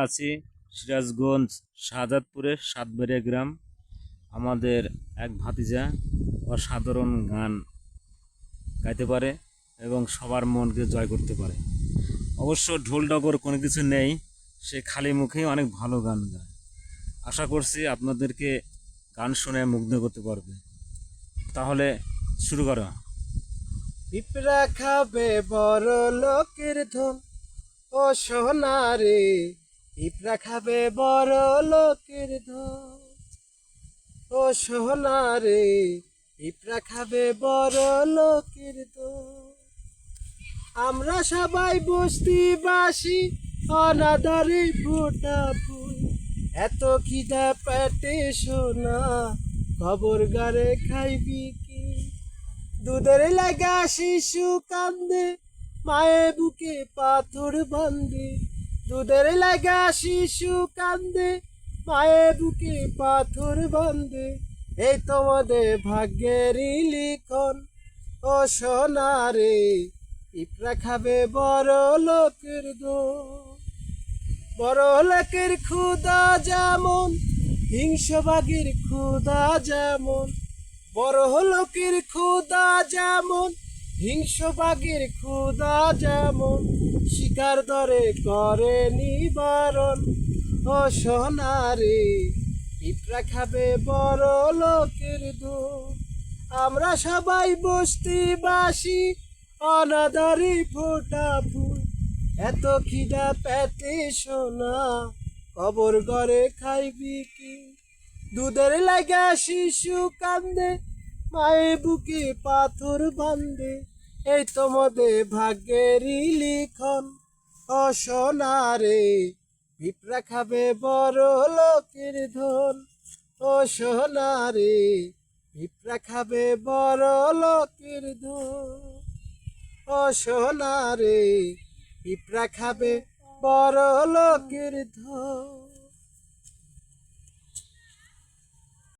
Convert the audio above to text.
আছি সিরাজগঞ্জ শাহাদাতপুরের সাতবাড়িয়া গ্রাম। আমাদের এক ভাতিজা অসাধারণ গান গাইতে পারে এবং সবার মনকে জয় করতে পারে। অবশ্য ঢোল ডগর কোনো কিছু নেই, সে খালি মুখেই অনেক ভালো গান গায়। আশা করছি আপনাদেরকে গান শুনে মুগ্ধ করতে পারবে। তাহলে শুরু করো। পিঁপড়া খাবে বড় লোকের ধন ও সোনা রে পিঁপড়া খাবে বড় লোকের ও সোনা রে পিঁপড়া খাবে বড় লোকের আমরা সবাই বস্তিবাসী, অনাদারে ফোটা ফুল এত খিদা পেটে সোনা, খবর গারে খাইবি কি? দুধের লাগা শিশু কান্দে মায়ে বুকে পাথর বান্ধে। দুধের লাগা শিশু কান্দে মায়ে বুকে পাথর বান্ধে এই তোমাদের ভাগ্যেরই লিখন। ও সোনা রে পিঁপড়া খাবে বড় লোকের দো বড় লোকের ক্ষুদা যেমন হিংসবাগের ক্ষুদা যেমন। বড় লোকের ক্ষুদা যেমন হিংসবাগের ক্ষুদা যেমন, শিকার দরে করে নিবারণ। ও সোনারে, পিঁপড়া খাবে বড় লোকের দুধ। আমরা সবাই বস্তিবাসী, অনাদারি ফোটা ফুল। এত খিদা পেতে সোনা, কবর ঘরে খাইবি কি দুধের লাগা শিশু কান্দে মায়ে বুকে পাথর বান্ধে এই তোমাদের ভাগ্যেরই লিখন। ও সোনারে পিঁপড়া খাবে বড় লোকের ধন। ও সোনারে পিঁপড়া খাবে বড় লোকের ধন। ও সোনারে পিঁপড়া খাবে বড় লোকের ধন।